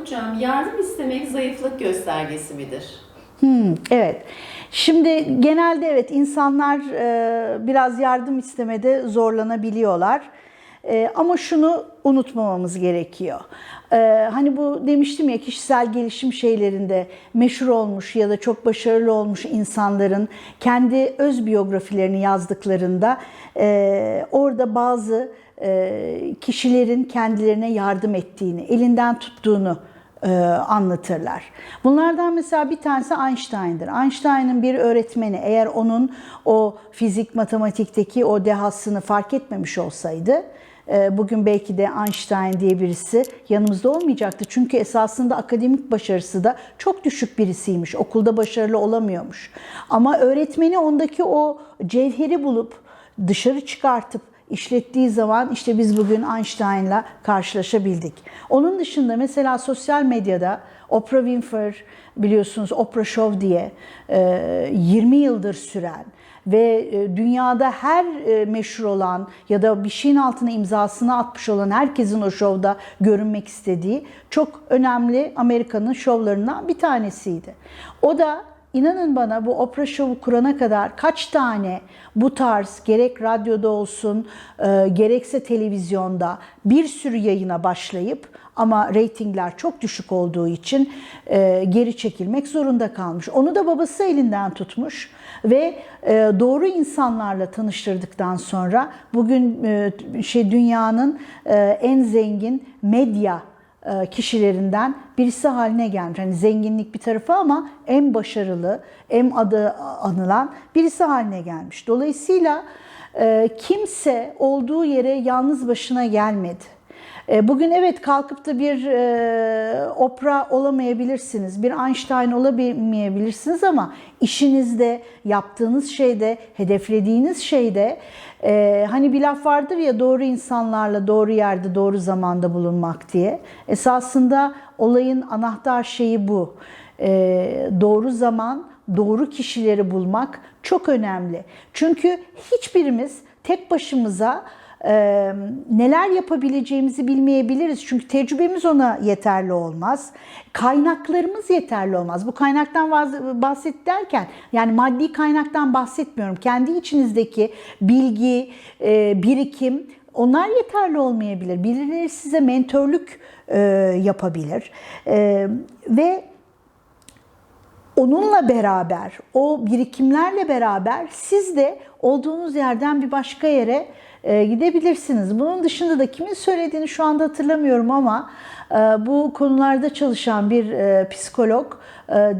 hocam yardım istemek zayıflık göstergesi midir? Hmm, evet. Şimdi genelde evet insanlar e, biraz yardım istemede zorlanabiliyorlar. E, ama şunu unutmamamız gerekiyor. E, hani bu demiştim ya kişisel gelişim şeylerinde meşhur olmuş ya da çok başarılı olmuş insanların kendi öz biyografilerini yazdıklarında e, orada bazı kişilerin kendilerine yardım ettiğini, elinden tuttuğunu e, anlatırlar. Bunlardan mesela bir tanesi Einstein'dır. Einstein'ın bir öğretmeni eğer onun o fizik matematikteki o dehasını fark etmemiş olsaydı e, bugün belki de Einstein diye birisi yanımızda olmayacaktı. Çünkü esasında akademik başarısı da çok düşük birisiymiş. Okulda başarılı olamıyormuş. Ama öğretmeni ondaki o cevheri bulup dışarı çıkartıp işlettiği zaman işte biz bugün Einstein'la karşılaşabildik. Onun dışında mesela sosyal medyada Oprah Winfrey biliyorsunuz Oprah Show diye 20 yıldır süren ve dünyada her meşhur olan ya da bir şeyin altına imzasını atmış olan herkesin o şovda görünmek istediği çok önemli Amerika'nın şovlarından bir tanesiydi. O da İnanın bana bu Oprah Show'u kurana kadar kaç tane bu tarz gerek radyoda olsun e, gerekse televizyonda bir sürü yayına başlayıp ama reytingler çok düşük olduğu için e, geri çekilmek zorunda kalmış. Onu da babası elinden tutmuş ve e, doğru insanlarla tanıştırdıktan sonra bugün e, şey dünyanın e, en zengin medya kişilerinden birisi haline gelmiş. Hani zenginlik bir tarafı ama en başarılı, en adı anılan birisi haline gelmiş. Dolayısıyla e, kimse olduğu yere yalnız başına gelmedi. E, bugün evet kalkıp da bir e, Oprah olamayabilirsiniz, bir Einstein olamayabilirsiniz ama işinizde, yaptığınız şeyde, hedeflediğiniz şeyde e, hani bir laf vardır ya doğru insanlarla doğru yerde doğru zamanda bulunmak diye. Esasında olayın anahtar şeyi bu. Doğru zaman, doğru kişileri bulmak çok önemli. Çünkü hiçbirimiz tek başımıza e, neler yapabileceğimizi bilmeyebiliriz. Çünkü tecrübemiz ona yeterli olmaz. Kaynaklarımız yeterli olmaz. Bu kaynaktan bahset derken yani maddi kaynaktan bahsetmiyorum. Kendi içinizdeki bilgi, e, birikim onlar yeterli olmayabilir. Birileri size mentörlük e, yapabilir. E, ve onunla beraber, o birikimlerle beraber siz de olduğunuz yerden bir başka yere e, gidebilirsiniz. Bunun dışında da kimin söylediğini şu anda hatırlamıyorum ama e, bu konularda çalışan bir e, psikolog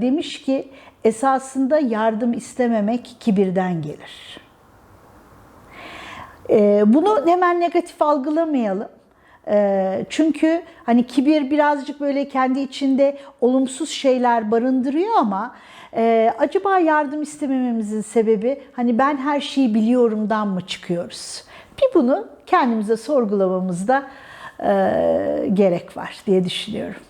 demiş ki esasında yardım istememek kibirden gelir. Bunu hemen negatif algılamayalım. Çünkü hani kibir birazcık böyle kendi içinde olumsuz şeyler barındırıyor ama acaba yardım istemememizin sebebi hani ben her şeyi biliyorumdan mı çıkıyoruz? Bir bunu kendimize sorgulamamızda gerek var diye düşünüyorum.